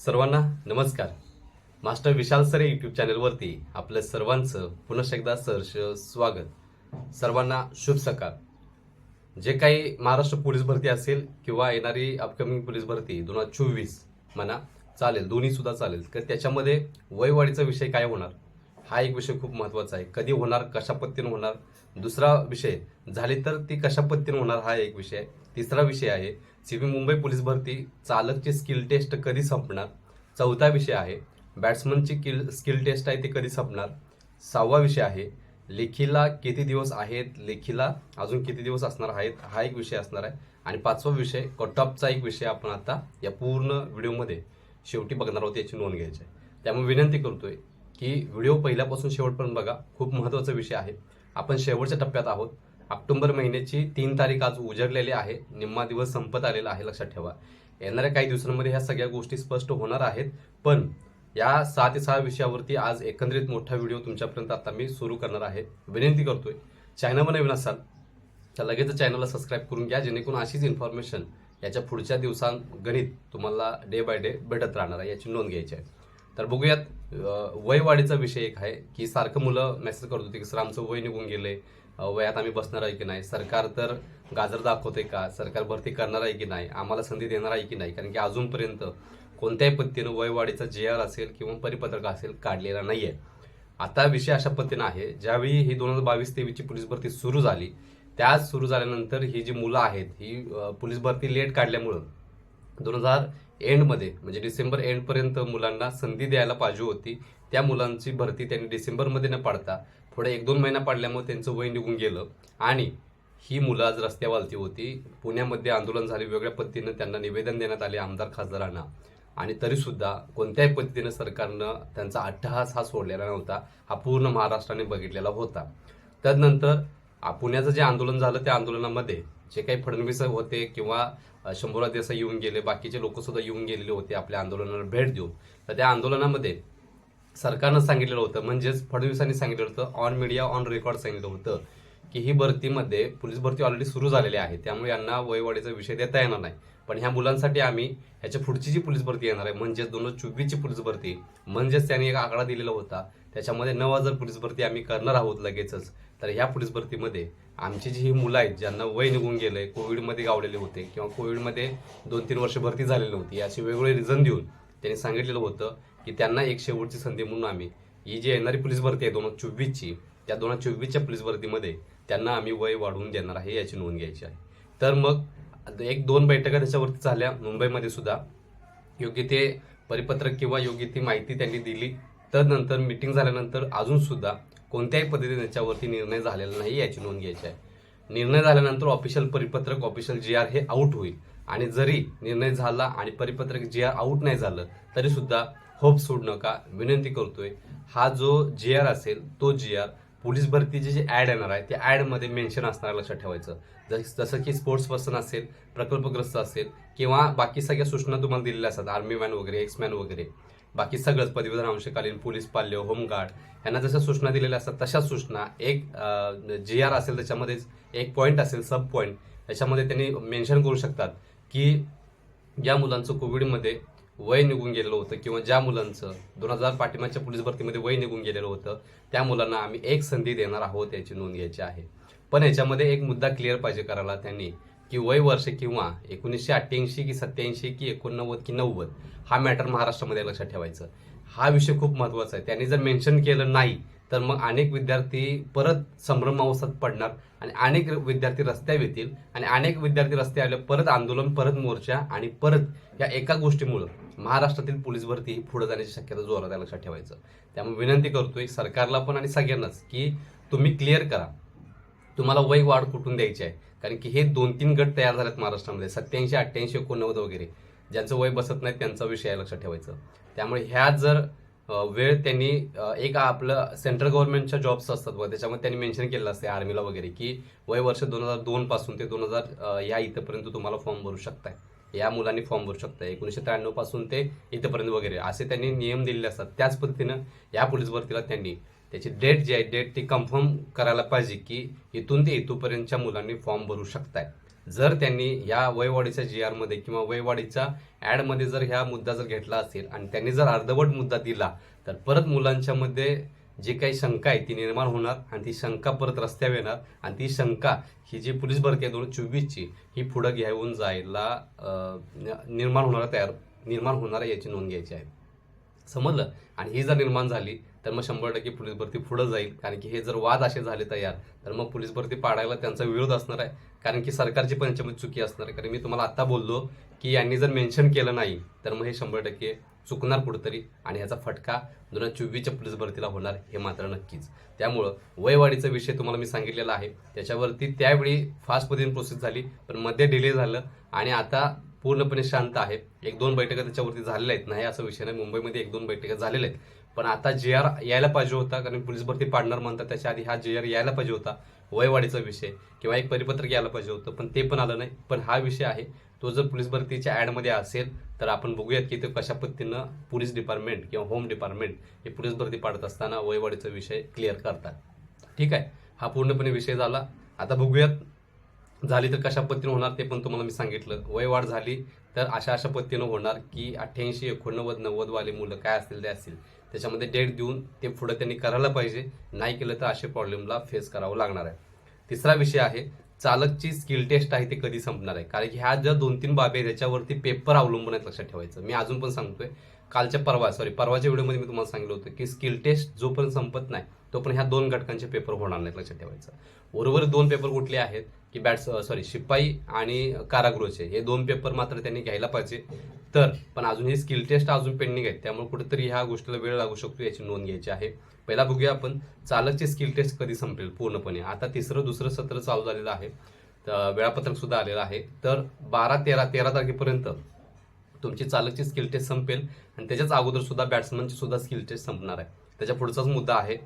सर्वांना नमस्कार. मास्टर विशाल सरे यूट्यूब चॅनलवरती आपलं सर्वांचं पुन्हा एकदा सहर्ष स्वागत. सर्वांना शुभ सकाळ. जे काही महाराष्ट्र पोलीस भरती असेल किंवा येणारी अपकमिंग पोलीस भरती दोन हजार चोवीस म्हणा चालेल दोन्ही सुद्धा चालेल तर त्याच्यामध्ये वयवाढीचा विषय काय होणार? हा एक विषय खूप महत्त्वाचा आहे. कधी होणार कशा पद्धतीनं होणार? दुसरा विषय झाली तर ती कशा पद्धतीने होणार हा एक विषय. तिसरा विषय आहे सीबी मुंबई पोलीस भरती चालकची स्किल टेस्ट कधी संपणार? चौथा विषय आहे बॅट्समनची किल स्किल टेस्ट आहे ती कधी संपणार? सहावा विषय आहे लेखीला किती दिवस आहेत लेखीला अजून किती दिवस असणार आहेत हा एक विषय असणार आहे. आणि पाचवा विषय कटॉपचा एक विषय आपण आता या पूर्ण व्हिडिओमध्ये शेवटी बघणार आहोत याची नोंद घ्यायची आहे. त्यामुळे विनंती करतोय की व्हिडिओ पहिल्यापासून शेवटपर्यंत बघा खूप महत्त्वाचा विषय आहे. आपण शेवटच्या टप्प्यात आहोत. ऑक्टोबर महिन्याची तीन तारीख आज उजडलेली आहे. निम्मा दिवस संपत आलेला आहे लक्षात ठेवा. येणाऱ्या काही दिवसांमध्ये ह्या सगळ्या गोष्टी स्पष्ट होणार आहेत. पण या सहा ते सहा विषयावरती आज एकंदरीत मोठा व्हिडिओ तुमच्यापर्यंत आता मी सुरू करणार आहे. विनंती करतोय चॅनलवर नवीन असाल तर लगेच चॅनलला सबस्क्राईब करून घ्या जेणेकरून अशीच इन्फॉर्मेशन याच्या पुढच्या दिवसांत गणित तुम्हाला डे बाय डे भेटत राहणार आहे याची नोंद घ्यायची आहे. तर बघूयात वयवाढीचा विषय एक आहे की सारखं मुलं मेसेज करत होते की सर आमचं वय निघून गेले वयात आम्ही बसणार आहे की नाही? सरकार तर गाजर दाखवते का? सरकार भरती करणार आहे की नाही? आम्हाला संधी देणार आहे की नाही? कारण की अजूनपर्यंत कोणत्याही पद्धतीनं वयवाढीचा जे आर असेल किंवा परिपत्रक असेल काढलेला नाही आहे आता विषय अशा पद्धतीनं आहे ज्यावेळी ही दोन हजार बावीस तेवीसची पोलीस भरती सुरू झाली त्याच सुरू झाल्यानंतर ही जी मुलं आहेत ही पोलीस भरती लेट काढल्यामुळं दोन हजार एंडमध्ये म्हणजे डिसेंबर एंडपर्यंत मुलांना संधी द्यायला पाहिजे होती. त्या मुलांची भरती त्यांनी डिसेंबरमध्ये न पाडता पुढे एक दोन महिना पाडल्यामुळे त्यांचं वय निघून गेलं. आणि ही मुलं आज रस्त्यावरती होती. पुण्यामध्ये आंदोलन झाले वेगळ्या पद्धतीनं त्यांना निवेदन देण्यात आले आमदार खासदारांना. आणि तरीसुद्धा कोणत्याही पद्धतीनं सरकारनं त्यांचा अट्टहास हा सोडलेला नव्हता. हा पूर्ण महाराष्ट्राने बघितलेला होता. त्यानंतर पुण्याचं जे आंदोलन झालं त्या आंदोलनामध्ये जे काही फडणवीस होते किंवा अ, देसाई येऊन गेले बाकीचे लोक सुद्धा येऊन गेलेले होते आपल्या आंदोलनाला भेट देऊन. तर त्या आंदोलनामध्ये सरकारनं सांगितलेलं होतं म्हणजेच फडणवीसांनी सांगितलं होतं ऑन मीडिया ऑन रेकॉर्ड सांगितलं होतं की ही भरतीमध्ये पोलीस भरती ऑलरेडी सुरू झालेली आहे त्यामुळे यांना वयवाढीचा विषय देता येणार नाही. पण ह्या मुलांसाठी आम्ही ह्याच्या पुढची जी पोलीस भरती येणार आहे म्हणजेच दोन हजार चोवीसची पोलीस भरती म्हणजेच त्यांनी एक आकडा दिलेला होता त्याच्यामध्ये नऊ हजार पोलीस भरती आम्ही करणार आहोत लगेचच. तर ह्या पोलीस भरतीमध्ये आमची जी ही मुलं आहेत ज्यांना वय निघून गेलंय कोविडमध्ये गावलेले होते किंवा कोविडमध्ये दोन तीन वर्ष भरती झालेली होती असे वेगवेगळे रिझन देऊन त्यांनी सांगितलेलं होतं की त्यांना एक शेवटची संधी म्हणून आम्ही ही जी येणारी पोलीस भरती आहे दोन हजार चोवीसची त्या दोन हजार चोवीसच्या पोलीस भरतीमध्ये त्यांना आम्ही वय वाढवून देणार आहे याची नोंद घ्यायची आहे. तर मग एक दोन बैठका त्याच्यावरती झाल्या मुंबईमध्ये सुद्धा. योग्य ते परिपत्रक किंवा योग्य ती माहिती त्यांनी दिली. तर नंतर मिटिंग झाल्यानंतर अजून सुद्धा कोणत्याही पद्धतीने त्याच्यावरती निर्णय झालेला नाही याची नोंद घ्यायची आहे. निर्णय झाल्यानंतर ऑफिशियल परिपत्रक ऑफिशियल जी आर हे आउट होईल. आणि जरी निर्णय झाला आणि परिपत्रक जी आर आउट नाही झालं तरी सुद्धा होप सोडू नका विनंती करतोय हा जो जी आर असेल तो जी आर पोलीस भरतीची जी ॲड येणार आहे त्या ॲडमध्ये मेन्शन असणार लक्षात ठेवायचं. जस- जसं की स्पोर्ट्स पर्सन असेल प्रकल्पग्रस्त असेल किंवा बाकी सगळ्या सूचना तुम्हाला दिलेल्या असतात आर्मी मॅन वगैरे एक्समॅन वगैरे बाकी सगळंच पदवीधर अंशकालीन पोलीस पाल्य होमगार्ड. यांना जशा सूचना दिलेल्या असतात तशा सूचना. एक जी आर असेल त्याच्यामध्येच एक पॉईंट असेल सब पॉईंट त्याच्यामध्ये त्यांनी मेन्शन करू शकतात की ज्या मुलांचं कोविडमध्ये वय निघून गेलेलं होतं किंवा ज्या मुलांचं दोन हजार पाठिंबाच्या पोलीस भरतीमध्ये वय निघून गेलेलं होतं त्या मुलांना आम्ही एक संधी देणार आहोत याची नोंद घ्यायची आहे. पण याच्यामध्ये एक मुद्दा क्लिअर पाहिजे करायला त्यांनी. की वय वर्ष किंवा एकोणीसशे अठ्ठ्याऐंशी की सत्याऐंशी की एकोणनव्वद की नव्वद हा मॅटर महाराष्ट्रामध्ये लक्षात ठेवायचं. हा विषय खूप महत्त्वाचा आहे. त्यांनी जर मेन्शन केलं नाही तर मग अनेक विद्यार्थी परत संभ्रमावस्थेत पडणार आणि अनेक विद्यार्थी रस्त्यावर येतील आणि अनेक विद्यार्थी रस्ते आले परत आंदोलन परत मोर्चा आणि परत या एका गोष्टीमुळं महाराष्ट्रातील पोलीस भरती ही पुढे जाण्याची शक्यता जोरात आहे लक्षात ठेवायचं. त्यामुळे विनंती करतोय सरकारला पण आणि सगळ्यांनाच की तुम्ही क्लिअर करा. तुम्हाला वय वाढ कुठून द्यायची आहे? कारण की हे दोन तीन गट तयार झालेत महाराष्ट्रामध्ये सत्याऐंशी अठ्ठ्याऐंशी एकोणनव्वद वगैरे ज्यांचं वय बसत नाही त्यांचा विषय आहे लक्षात ठेवायचं. त्यामुळे ह्या जर वेळ त्यांनी एक आपलं सेंट्रल गव्हर्नमेंटच्या जॉब्स असतात बघा त्याच्यामध्ये त्यांनी मेन्शन केलेलं असते आर्मीला वगैरे की वय वर्ष दोन हजार दोन पासून ते दोन हजार या इथंपर्यंत तुम्हाला फॉर्म भरू शकताय. या मुलांनी फॉर्म भरू शकताय. एकोणीसशे त्र्याण्णवपासून ते इथपर्यंत वगैरे असे त्यांनी नियम दिलेले असतात. त्याच पद्धतीनं या पोलीस भरतीला त्यांनी त्याची डेट जी आहे डेट ती कन्फर्म करायला पाहिजे की इथून ते इथूपर्यंतच्या मुलांनी फॉर्म भरू शकताय. जर त्यांनी या वयवाढीच्या जी आरमध्ये किंवा वयवाढीच्या ॲडमध्ये जर ह्या मुद्दा जर घेतला असेल आणि त्यांनी जर अर्धवट मुद्दा दिला तर परत मुलांच्या मध्ये जी काही शंका आहे ती निर्माण होणार आणि ती शंका परत रस्त्यावर येणार आणि ती शंका ही जी पोलीस भरती आहे दोन हजार चोवीसची ही पुढं घेऊन जायला निर्माण होणार तयार निर्माण होणार आहे याची नोंद घ्यायची आहे. समजलं? आणि ही जर निर्माण झाली तर मग शंभर टक्के पोलीस भरती पुढे जाईल. कारण की हे जर वाद असे झाले तयार तर मग पोलीस भरती पाडायला त्यांचा विरोध असणार आहे. कारण की सरकारची पण याच्यामध्ये चुकी असणार आहे. कारण मी तुम्हाला आता बोललो की यांनी जर मेन्शन केलं नाही तर मग हे शंभर टक्के चुकणार कुठंतरी आणि ह्याचा फटका दोन हजार चोवीसच्या पोलीस भरतीला होणार हे मात्र नक्कीच. त्यामुळं वयवाढीचा विषय तुम्हाला मी सांगितलेला आहे. त्याच्यावरती त्यावेळी फास्ट पद्धतीने प्रोसेस झाली पण मध्ये डिले झालं आणि आता पूर्णपणे शांत आहे. एक दोन बैठका त्याच्यावरती झालेल्या आहेत. नाही असा विषय नाही. मुंबईमध्ये एक दोन बैठका झालेल्या आहेत. पण आता जे आर यायला पाहिजे होता कारण पोलीस भरती पाडणार म्हणतात त्याच्या आधी हा जे आर यायला पाहिजे होता वयवाढीचा विषय किंवा एक परिपत्रक यायला पाहिजे होतं पण ते पण आलं नाही. पण हा विषय आहे तो जर पोलीस भरतीच्या ॲडमध्ये असेल तर आपण बघूयात की ते कशा पद्धतीनं पोलीस डिपार्टमेंट किंवा होम डिपार्टमेंट हे पोलीस भरती पाडत असताना वयवाढीचा विषय क्लिअर करतात. ठीक आहे? हा पूर्णपणे विषय झाला. आता बघूयात झाली तर कशा पद्धतीनं होणार ते पण तुम्हाला मी सांगितलं. वयवाढ झाली तर अशा अशा पद्धतीनं होणार की अठ्ठ्याऐंशी एकोणनव्वद नव्वदवाले मुलं काय असतील ते असतील. त्याच्यामध्ये डेट देऊन ते पुढे त्यांनी करायला पाहिजे. नाही केलं तर अशा प्रॉब्लेमला फेस करावं लागणार आहे. तिसरा विषय आहे चालकची स्किल टेस्ट आहे ते कधी संपणार आहे? कारण की ह्या ज्या दोन तीन बाबी आहेत त्याच्यावरती पेपर अवलंबून आहेत लक्षात ठेवायचं. मी अजून पण सांगतोय कालच्या परवा सॉरी परवाच्या व्हिडिओमध्ये मी तुम्हाला सांगितलं होतं की स्किल टेस्ट जोपर्यंत संपत नाही तोपर्यंत ह्या दोन घटकांचे पेपर होणार नाहीत लक्षात ठेवायचं. उर्वरित दोन पेपर कुठले आहेत की बॅट्स सॉरी शिपाई आणि कारागृहचे. हे दोन पेपर मात्र त्यांनी घ्यायला पाहिजे. तर पण अजून ही स्किल टेस्ट अजून पेंडिंग आहेत. त्यामुळे कुठेतरी ह्या गोष्टीला वेळ लागू शकतो याची नोंद घ्यायची आहे. पहिला बघूया आपण चालकची स्किल टेस्ट कधी संपेल पूर्णपणे? आता तिसरं दुसरं सत्र चालू झालेलं आहे. तर वेळापत्रक सुद्धा आलेलं आहे. तर बारा तेरा तेरा तारखेपर्यंत तुमची चालकची स्किल टेस्ट संपेल आणि त्याच्याच अगोदर सुद्धा बॅट्समनची सुद्धा स्किल टेस्ट संपणार आहे. त्याच्या पुढचाच मुद्दा आहे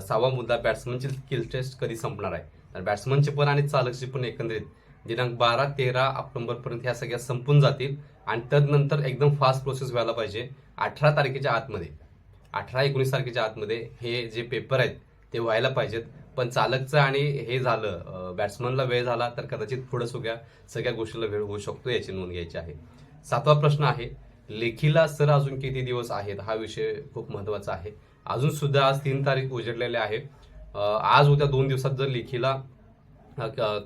सहावा मुद्दा बॅट्समनची स्किल टेस्ट कधी संपणार आहे? तर बॅट्समनची पण आणि चालकची पण एकंदरीत दिनांक बारा तेरा ऑक्टोबरपर्यंत ह्या सगळ्या संपून जातील. आणि तदनंतर एकदम फास्ट प्रोसेस व्हायला पाहिजे. अठरा तारखेच्या आतमध्ये. अठरा एकोणीस तारखेच्या आतमध्ये हे जे पेपर आहेत ते व्हायला पाहिजेत. पण चालकचं आणि हे झालं बॅट्समनला वेळ झाला तर कदाचित पुढं सगळ्या सगळ्या गोष्टीला वेळ होऊ शकतो याची नोंद घ्यायची आहे. सातवा प्रश्न आहे लेखीला सर अजून किती दिवस आहेत? हा विषय खूप महत्त्वाचा आहे. अजून सुद्धा आज तीन तारीख उजडलेले आहे. आज उद्या दोन दिवसात जर लेखीला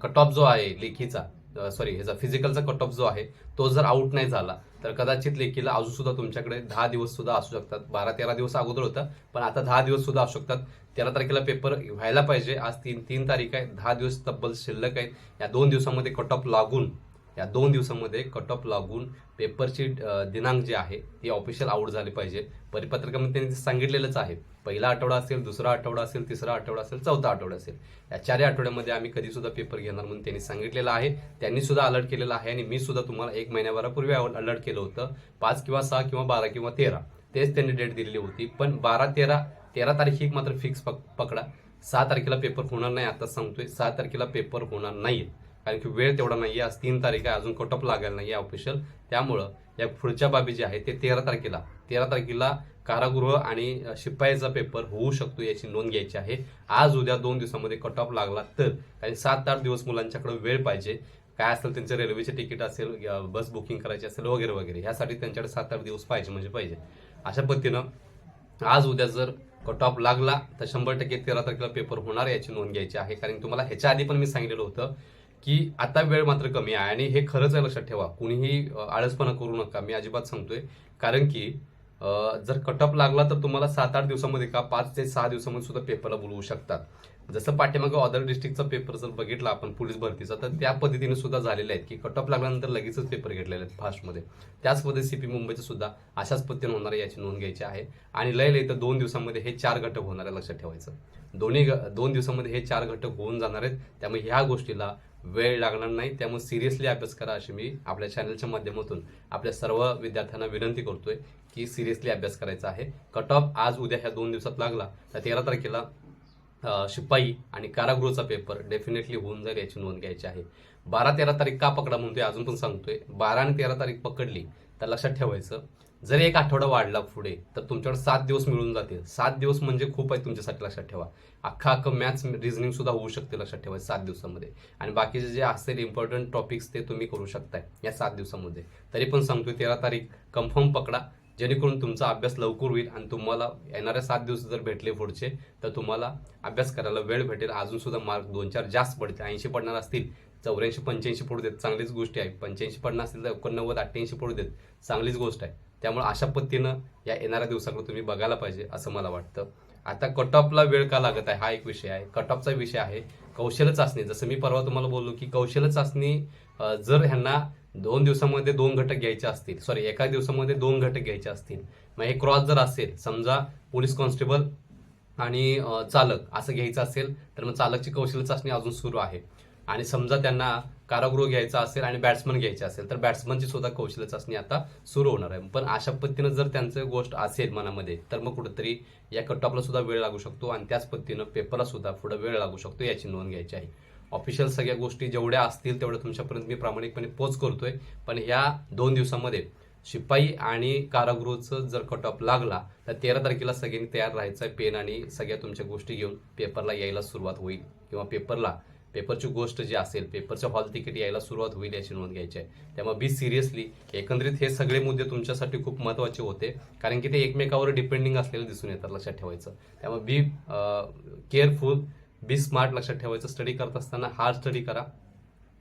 कट ऑफ जो आहे लेखीचा सॉरी ह्याचा फिजिकलचा कट ऑफ जो आहे तो जर आउट नाही झाला तर कदाचित लेखीला अजून सुद्धा तुमच्याकडे दहा दिवस सुद्धा असू शकतात. बारा तेरा दिवस अगोदर होता पण आता दहा दिवस सुद्धा असू शकतात. तेरा तारखेला पेपर व्हायला पाहिजे. आज तीन तीन तारीख आहे. दहा दिवस तब्बल शिल्लक आहेत. या दोन दिवसामध्ये कट ऑफ लागून या दोन दिवसामध्ये कट ऑफ लागून पेपरची दिनांक जे आहे ती ऑफिशियल आउट झाली पाहिजे. परिपत्रकामध्ये त्यांनी सांगितलेलंच आहे पहिला आठवडा असेल दुसरा आठवडा असेल तिसरा आठवडा असेल चौथा आठवडा असेल. या चारही आठवड्यामध्ये आम्ही कधी सुद्धा पेपर घेणार म्हणून त्यांनी सांगितलेलं आहे. त्यांनी सुद्धा अलर्ट केलेलं आहे आणि मी सुद्धा तुम्हाला एक महिन्याभरापूर्वी अलर्ट केलं होतं पाच किंवा सहा किंवा बारा किंवा तेरा. तेच त्यांनी डेट दिलेली होती. पण बारा तेरा तेरा तारीख ही मात्र फिक्स पकडा. सहा तारखेला पेपर होणार नाही आता सांगतोय सहा तारखेला पेपर होणार नाही कारण की वेळ तेवढा नाही आहे आज तीन तारीख आहे. अजून कट ऑफ नाही आहे ऑफिशियल त्यामुळं या पुढच्या बाबी जे आहे ते तेरा तारखेला. तेरा तारखेला कारागृह आणि शिपायाचा शिपाईचा पेपर होऊ शकतो याची नोंद घ्यायची आहे. आज उद्या दोन दिवसामध्ये कट ऑफ लागला तर कारण सात आठ दिवस मुलांच्याकडे वेळ पाहिजे. काय असेल त्यांचं रेल्वेचे तिकीट असेल बस बुकिंग करायची असेल वगैरे वगैरे ह्यासाठी त्यांच्याकडे सात आठ दिवस पाहिजे म्हणजे पाहिजे. अशा पद्धतीनं आज उद्या जर कट ऑफ लागला तर शंभर टक्के तेरा तारखेला पेपर होणार याची नोंद घ्यायची आहे. कारण तुम्हाला ह्याच्या आधी पण मी सांगितलेलं होतं की आता वेळ मात्र कमी आहे आणि हे खरंच आहे लक्षात ठेवा. कुणीही आळसपणा करू नका. मी अजिबात सांगतोय. कारण की जर कटअप लागला तर तुम्हाला सात आठ दिवसामध्ये का पाच ते सहा दिवसामध्ये सुद्धा पेपरला बोलवू शकतात. जसं पाठीमागं अदर डिस्ट्रिक्टचा पेपर जर बघितला आपण पोलीस भरतीचा तर त्या पद्धतीने सुद्धा झालेले आहेत की कटअप लागल्यानंतर लगेचच पेपर घेतलेले आहेत फास्टमध्ये त्याच पद्धती सीपी मुंबईचे सुद्धा अशाच पद्धतीने होणार आहे याची नोंद घ्यायची आहे. आणि लय लय तर दोन दिवसामध्ये हे चार घटक होणार आहे लक्षात ठेवायचं. दोन्ही ग- दोन दिवसामध्ये हे चार घटक होऊन जाणार आहेत. त्यामुळे ह्या गोष्टीला वेळ लागणार नाही त्यामुळे सिरियसली अभ्यास करा अशी मी आपल्या चॅनलच्या माध्यमातून आपल्या सर्व विद्यार्थ्यांना विनंती करतोय की सिरियसली अभ्यास करायचा आहे. कट ऑफ आज उद्या ह्या दोन दिवसात लागला तर तेरा तारखेला शिपाई आणि कारागृहचा पेपर डेफिनेटली होऊन जाईल याची नोंद घ्यायची आहे. बारा तेरा तारीख का पकडा म्हणतोय अजून पण सांगतोय. बारा आणि तेरा तारीख पकडली तर लक्षात ठेवायचं. जर एक आठवडा वाढला पुढे तर तुमच्याकडे सात दिवस मिळून जातील. सात दिवस म्हणजे खूप आहे तुमच्यासाठी लक्षात ठेवा. अख्खा अख्खं मॅथ्स रिझनिंग सुद्धा होऊ शकते लक्षात ठेवा सात दिवसामध्ये. आणि बाकीचे जे असेल इम्पॉर्टंट टॉपिक्स ते तुम्ही करू शकताय या सात दिवसामध्ये. तरी पण सांगतोय तेरा तारीख कन्फर्म पकडा. जेणेकरून तुमचा अभ्यास लवकर होईल आणि तुम्हाला येणाऱ्या सात दिवस जर भेटले पुढचे तर तुम्हाला अभ्यास करायला वेळ भेटेल. अजून सुद्धा मार्क दोन चार जास्त पडतील. ऐंशी पडणार असतील चौऱ्याऐंशी पंच्याऐंशी पडू देत. चांगलीच गोष्टी आहे. पंच्याऐंशी पडणार असतील तर एकोणनव्वद अठ्ठ्याऐंशी पडू देत. चांगलीच गोष्ट आहे. त्यामुळे अशा पद्धतीनं या येणाऱ्या दिवसाकडे तुम्ही बघायला पाहिजे असं मला वाटतं. आता कट ऑफला वेळ का लागत आहे? हा एक विषय आहे. कट ऑफचा विषय आहे कौशल्य चाचणी. जसं मी परवा तुम्हाला बोललो की कौशल्य चाचणी जर ह्यांना दोन दिवसामध्ये दोन घटक घ्यायचे असतील सॉरी एका दिवसामध्ये दोन घटक घ्यायचे असतील मग हे क्रॉस जर असेल समजा पोलीस कॉन्स्टेबल आणि चालक असं घ्यायचं असेल तर मग चालकची कौशल्य चाचणी अजून सुरू आहे. आणि समजा त्यांना कारागृह घ्यायचा असेल आणि बॅट्समन घ्यायचे असेल तर बॅट्समनची सुद्धा कौशल्य चाचणी आता सुरू होणार आहे. पण अशा पद्धतीनं जर त्यांचं गोष्ट असेल मनामध्ये तर मग कुठेतरी या कटॉपला सुद्धा वेळ लागू शकतो आणि त्याच पद्धतीनं पेपरला सुद्धा पुढे वेळ लागू शकतो याची नोंद घ्यायची आहे. ऑफिशियल सगळ्या गोष्टी जेवढ्या असतील तेवढ्या तुमच्यापर्यंत मी प्रामाणिकपणे पोच करतोय. पण ह्या दोन दिवसामध्ये शिपाई आणि कारागृहचं जर कट ऑफ लागला तर तेरा तारखेला सगळ्यांनी तयार राहायचं आहे पेन आणि सगळ्या तुमच्या गोष्टी घेऊन पेपरला यायला सुरुवात होईल. किंवा पेपरला पेपरची गोष्ट जी असेल पेपरच्या हॉल तिकीट यायला सुरुवात होईल याची नोंद घ्यायची आहे. त्यामुळे बी सिरियसली एकंदरीत हे सगळे मुद्दे तुमच्यासाठी खूप महत्त्वाचे होते. कारण की ते एकमेकावर डिपेंडिंग असलेले दिसून येतात लक्षात ठेवायचं. त्यामुळे बी केअरफुल बी स्मार्ट लक्षात ठेवायचं. स्टडी करत असताना हार्ड स्टडी करा.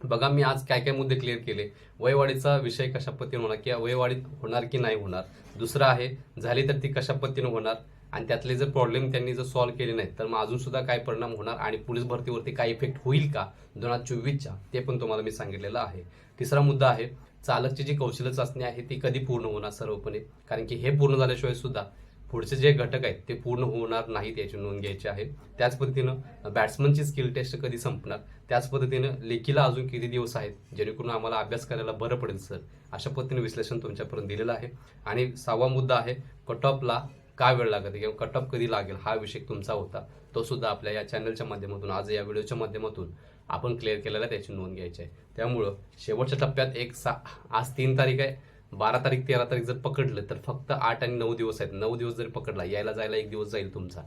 बघा मी आज काय काय मुद्दे क्लिअर केले. वयवाढीचा विषय कशा पद्धतीने होणार किंवा वयवाढीत होणार की नाही होणार. दुसरं आहे झाली तर ती कशा पद्धतीने होणार? आणि त्यातले जर प्रॉब्लेम त्यांनी जर सॉल्व्ह केले नाही तर मग अजून सुद्धा काय परिणाम होणार आणि पोलीस भरतीवरती काय इफेक्ट होईल का? दोन हजार चोवीसच्या ते पण तुम्हाला मी सांगितलेलं आहे. तिसरा मुद्दा आहे चालकची जी कौशल्य चाचणी आहे ती कधी पूर्ण होणार सर्वपणे कारण की हे पूर्ण झाल्याशिवाय सुद्धा पुढचे जे घटक आहेत ते पूर्ण होणार नाहीत याची नोंद घ्यायची आहे. त्याच पद्धतीनं बॅट्समनची स्किल टेस्ट कधी संपणार? त्याच पद्धतीनं लेखीला अजून किती दिवस आहेत? जेणेकरून आम्हाला अभ्यास करायला बरं पडेल सर. अशा पद्धतीने विश्लेषण तुमच्यापर्यंत दिलेलं आहे. आणि सहावा मुद्दा आहे कट ऑफला का वेळ लागत आहे किंवा कटअप कधी लागेल? हा विषय तुमचा होता. तो सुद्धा आपल्या या चॅनलच्या माध्यमातून आज या व्हिडिओच्या माध्यमातून आपण क्लिअर केलेला त्याची नोंद घ्यायची आहे. त्यामुळं शेवटच्या टप्प्यात एक सा आज तीन तारीख आहे. बारा तारीख तेरा तारीख जर पकडलं तर फक्त आठ आणि नऊ दिवस आहेत. नऊ दिवस जरी पकडला यायला जायला एक दिवस जाईल तुमचा.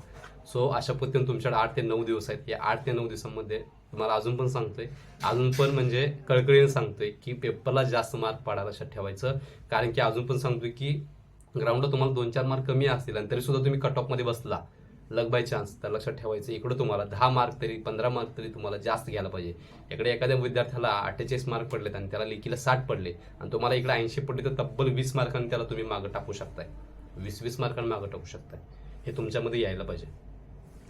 सो अशा पद्धतीने तुमच्याकडे आठ ते नऊ दिवस आहेत. या आठ ते नऊ दिवसांमध्ये तुम्हाला अजून पण सांगतोय. अजून पण म्हणजे कळकळीने सांगतोय की पेपरला जास्त मार्क पाडायला लक्षात ठेवायचं कारण की अजून पण सांगतोय की ग्राउंडला तुम्हाला दोन चार मार्क कमी असतील आणि तरी सुद्धा तुम्ही कट ऑफमध्ये बसला. लग बाय चान्स तर लक्षात ठेवायचं इकडे तुम्हाला दहा मार्क तरी पंधरा मार्क तरी तुम्हाला जास्त घ्यायला पाहिजे. इकडे एखाद्या विद्यार्थ्याला अठ्ठेचाळीस मार्क पडलेत आणि त्याला लेखीला साठ पडले आणि तुम्हाला इकडे ऐंशी पडले तर तब्बल वीस मार्कांनी त्याला तुम्ही मागं टाकू शकताय. वीस वीस मार्कांनी मागं टाकू शकताय. हे तुमच्यामध्ये यायला पाहिजे.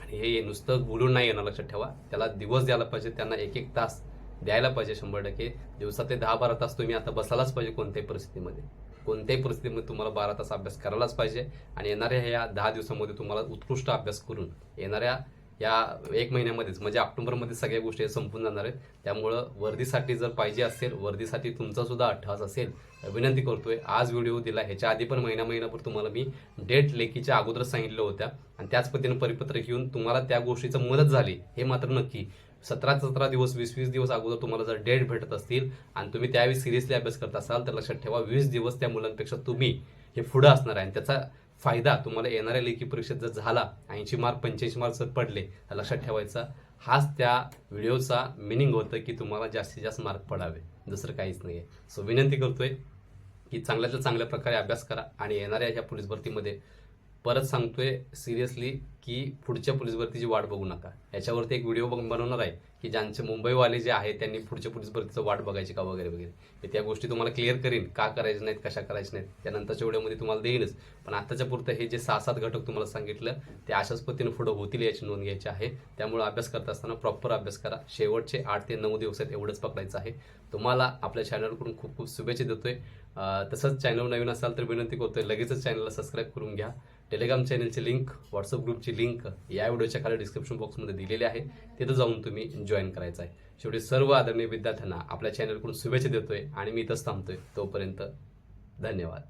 आणि हे नुसतं बोलून नाही येणार लक्षात ठेवा. त्याला दिवस द्यायला पाहिजे त्यांना एक एक तास द्यायला पाहिजे शंभर टक्के. दिवसात ते दहा बारा तास तुम्ही आता बसायलाच पाहिजे कोणत्याही परिस्थितीमध्ये. कोणत्याही परिस्थितीमध्ये तुम्हाला बारा तास अभ्यास करायलाच पाहिजे. आणि येणाऱ्या ह्या दहा दिवसामध्ये तुम्हाला उत्कृष्ट अभ्यास करून येणाऱ्या या एक महिन्यामध्येच म्हणजे ऑक्टोबरमध्ये सगळ्या गोष्टी संपून जाणार आहेत. त्यामुळं वर्दीसाठी जर पाहिजे असेल वर्दीसाठी तुमचा सुद्धा अठ्ठास असेल विनंती करतोय आज व्हिडिओ दिला ह्याच्या आधी पण महिना महिनाभर तुम्हाला मी डेट लेखीच्या अगोदर सांगितलं होत्या. आणि त्याच पद्धतीनं परिपत्रक घेऊन तुम्हाला त्या गोष्टीचं मदत झाली हे मात्र नक्की. सतरा सतरा दिवस वीस वीस दिवस अगोदर तुम्हाला जर डेट भेटत असतील आणि तुम्ही त्यावेळी सिरियसली अभ्यास करत असाल तर लक्षात ठेवा वीस दिवस त्या मुलांपेक्षा तुम्ही हे पुढं असणार आहे. आणि त्याचा फायदा तुम्हाला येणाऱ्या लेखी परीक्षेत जर झाला ऐंशी मार्क पंच्याऐंशी मार्क जर पडले तर लक्षात ठेवायचा हाच त्या व्हिडिओचा मिनिंग होतं की तुम्हाला जास्तीत जास्त मार्क पडावे. दुसरं काहीच नाही आहे सो विनंती करतोय की चांगल्यातल्या चांगल्या प्रकारे अभ्यास करा आणि येणाऱ्या ह्या पोलीस भरतीमध्ये परत सांगतोय सिरियसली की पुढच्या पोलीस भरतीची वाट बघू नका. याच्यावरती एक व्हिडिओ बनवणार आहे की ज्यांचे मुंबईवाले जे आहेत त्यांनी पुढच्या पोलीस भरतीचं वाट बघायची का वगैरे वगैरे. मी त्या गोष्टी तुम्हाला क्लिअर करीन. का करायचे नाहीत कशा करायच्या नाहीत त्यानंतरच्या व्हिडिओमध्ये तुम्हाला देईनच. पण आताच्या पुरतं हे जे सहा सात घटक तुम्हाला सांगितलं ते अशाच पद्धतीने पुढे होतील याची नोंद घ्यायची आहे. त्यामुळे अभ्यास करत असताना प्रॉपर अभ्यास करा. शेवटचे आठ ते नऊ दिवस आहेत एवढंच पकडायचं आहे. तुम्हाला आपल्या चॅनलकडून खूप खूप शुभेच्छा देतोय. तसंच चॅनल नवीन असाल तर विनंती करतोय लगेचच चॅनलला सबस्क्राईब करून घ्या. टेलिग्राम चॅनलची लिंक व्हॉट्सअप ग्रुपची लिंक या व्हिडिओच्या खाली डिस्क्रिप्शन बॉक्समध्ये दिलेली आहे. तिथं जाऊन तुम्ही जॉईन करायचं आहे. शेवटी सर्व आदरणीय विद्यार्थ्यांना आपल्या चॅनलकडून शुभेच्छा देतोय आणि मी इथंच थांबतोय. तोपर्यंत धन्यवाद.